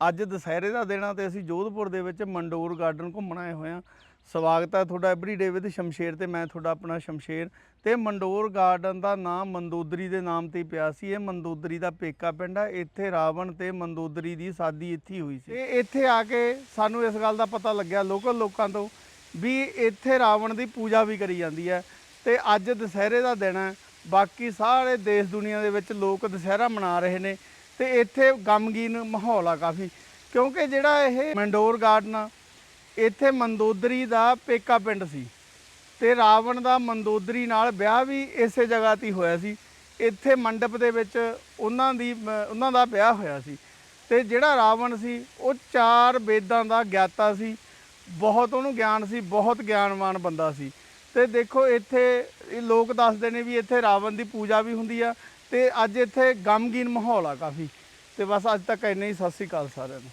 ਅੱਜ ਦੁਸਹਿਰੇ ਦਾ ਦਿਨ ਆ ਤੇ ਅਸੀਂ ਜੋਧਪੁਰ ਦੇ ਵਿੱਚ ਮੰਡੋਰ ਗਾਰਡਨ ਘੁੰਮਣ ਆਏ ਹੋਏ ਆ। ਸਵਾਗਤ ਹੈ ਤੁਹਾਡਾ ਐਵਰੀਡੇ ਵਿਦ ਸ਼ਮਸ਼ੇਰ ਤੇ ਮੈਂ ਤੁਹਾਡਾ ਆਪਣਾ ਸ਼ਮਸ਼ੇਰ। ਤੇ ਮੰਡੋਰ ਗਾਰਡਨ ਦਾ ਨਾਮ ਮੰਦੋਦਰੀ ਦੇ ਨਾਮ ਤੇ ਪਿਆ ਸੀ। ਇਹ ਮੰਦੋਦਰੀ ਦਾ ਪੇਕਾ ਪਿੰਡ ਆ। ਇੱਥੇ ਰਾਵਣ ਤੇ ਮੰਦੋਦਰੀ ਦੀ ਸਾਦੀ ਇੱਥੇ ਹੋਈ ਸੀ। ਤੇ ਇੱਥੇ ਆ ਕੇ ਸਾਨੂੰ ਇਸ ਗੱਲ ਦਾ ਪਤਾ ਲੱਗਿਆ ਲੋਕਲ ਲੋਕਾਂ ਤੋਂ ਵੀ ਇੱਥੇ ਰਾਵਣ ਦੀ ਪੂਜਾ ਵੀ ਕਰੀ ਜਾਂਦੀ ਹੈ ਤੇ ਅੱਜ ਦੁਸਹਿਰੇ ਦਾ ਦਿਨ ਹੈ ਬਾਕੀ ਸਾਰੇ ਦੇਸ਼ ਦੁਨੀਆ ਦੇ ਵਿੱਚ ਲੋਕ ਦੁਸਹਿਰਾ ਮਨਾ ਰਹੇ ਨੇ। ਤੇ ਇੱਥੇ ਗਮਗੀਨ ਮਾਹੌਲ ਆ ਕਾਫੀ। ਕਿਉਂਕਿ ਜਿਹੜਾ ਇਹ ਮੰਡੋਰ ਗਾਰਡਨ ਆ, ਇੱਥੇ ਮੰਦੋਦਰੀ ਦਾ ਪੇਕਾ ਪਿੰਡ ਸੀ ਤੇ ਰਾਵਣ ਦਾ ਮੰਦੋਦਰੀ ਨਾਲ ਵਿਆਹ ਵੀ ਇਸੇ ਜਗ੍ਹਾ ਤੇ ਹੋਇਆ ਸੀ। ਇੱਥੇ ਮੰਡਪ ਦੇ ਵਿੱਚ ਉਹਨਾਂ ਦੀ, ਉਹਨਾਂ ਦਾ ਵਿਆਹ ਹੋਇਆ ਸੀ ਤੇ ਜਿਹੜਾ ਰਾਵਣ ਸੀ, ਉਹ ਚਾਰ ਵੇਦਾਂ ਦਾ ਗਿਆਤਾ ਸੀ। ਬਹੁਤ ਉਹਨੂੰ ਗਿਆਨ ਸੀ, ਬਹੁਤ ਗਿਆਨਵਾਨ ਬੰਦਾ ਸੀ। ਤੇ ਦੇਖੋ ਇੱਥੇ ਇਹ ਲੋਕ ਦੱਸਦੇ ਨੇ ਵੀ ਇੱਥੇ ਰਾਵਣ ਦੀ ਪੂਜਾ ਵੀ ਹੁੰਦੀ ਆ ਤੇ ਅੱਜ ਇੱਥੇ ਗਮਗੀਨ ਮਾਹੌਲ ਆ ਕਾਫੀ। ਤੇ ਬਸ ਅੱਜ ਤੱਕ ਇੰਨਾ ਹੀ। ਸਤਿ ਸ੍ਰੀ ਅਕਾਲ ਸਾਰਿਆਂ ਨੂੰ।